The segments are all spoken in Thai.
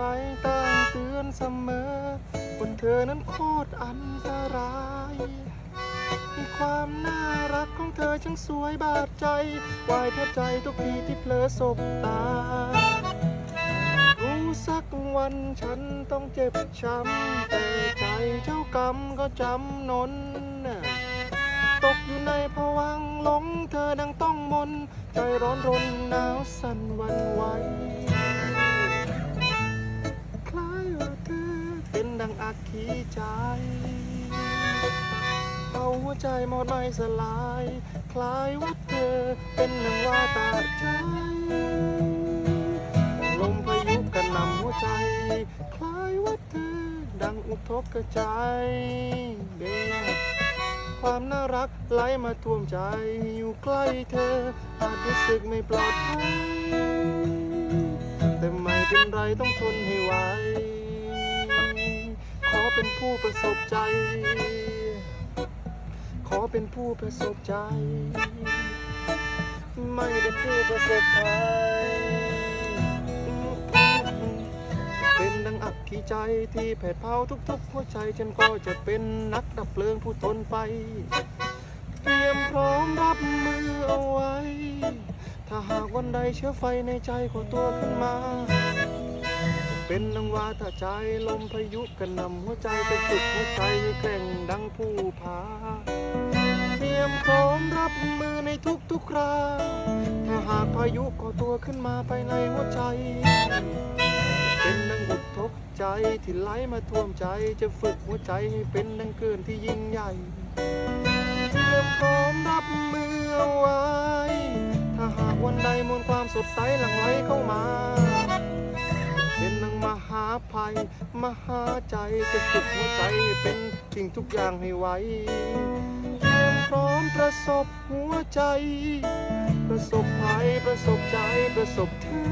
รต่างเตือนเสมอว่าเธอนั้นโคตรอันตรายมีความน่ารักของเธอช่างสวยบาดใจวายแทบใจทุกทีที่เผลอสบตา รู้สักวันฉันต้องเจ็บช้ำแต่ใจเจ้ากรรมก็จำนนตกอยู่ในภวังหลงเธอดังต้องมน ใจร้อนรนหนาวสั่นวันไหว ใจ เอาหัวใจหมดไม่สลาย คล้ายว่าเธอเป็นหนึ่งว่าตาใจ ลมพายุกระหนำหัวใจ คล้ายว่าเธอดังอุทกกระจายเบความน่ารักไหลมาท่วมใจ อยู่ใกล้เธอ อาจรู้สึกไม่ปลอดภัยแต่ไม่เป็นไรต้องทนให้ไหว เป็นผู้ประสบใจ ขอเป็นผู้ประสบใจ ไม่เป็นผู้ประสบภัยเป็นดังอักขีใจที่แผดเผาทุกๆหัวใจ ฉันก็จะเป็นนักดับเพลิงผู้ทนไฟ เตรียมพร้อมรับมือเอาไว้ ถ้าหากวันใดเชื้อไฟในใจของตัวขึ้นมา เป็นดังว่าถ้าใจลมพายุกระนำหัวใจจะฝึกหัวใจให้แกร่งดังผู้พา เตรียมพร้อมรับมือในทุกๆคราถ้าหากพายุก่อตัวขึ้นมาภายในหัวใจ เป็นดังอุทกใจที่ไหลมาท่วมใจจะฝึกหัวใจให้เป็นดังเกินที่ยิ่งใหญ่ เตรียมพร้อมรับมือเอาไว้ ถ้าหากวันใดมวลความสดใสหลั่งไหลเข้ามา เป็นดังมหาภัย มหาใจจะฝึกหัวใจให้เป็นสิ่งทุกอย่างให้ไวเตรียมพร้อมประสบหัวใจ ประสบภัยประสบใจประสบเธอ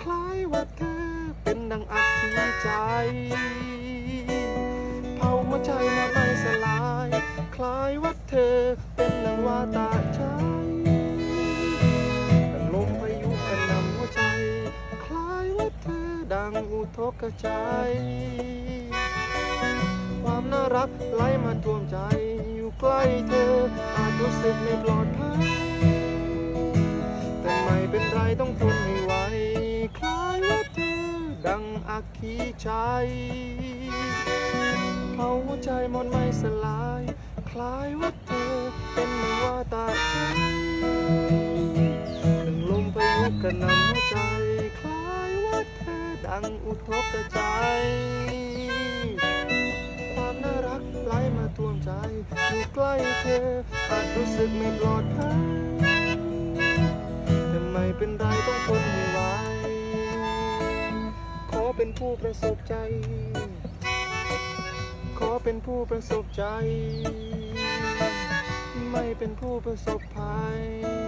คล้ายว่าเธอเป็นดังอัคคีใจ เผาหัวใจมาไม่สลาย คล้ายว่าเธอเป็นดังว่าตา กใจ ความน่ารักไหลมาท่วมใจ อยู่ใกล้เธอ อาจรู้สึกไม่ปลอดภัย แต่ไม่เป็นไรต้องทนให้ไหวคล้ายว่าเธอดังอักขีชัยเผาใจมนไม่สลาย คล้ายว่าเธอเป็นเมือนว่าตาดังลมพายุกระหนำ อดังอุทกกระจายความน่ารักไหลมาท่วมใจ อยู่ใกล้เธออาจรู้สึกไม่ปลอดภัยแต่ไม่เป็นไรต้องทนให้ไหวขอเป็นผู้ประสบใจ ขอเป็นผู้ประสบใจ ไม่เป็นผู้ประสบภัย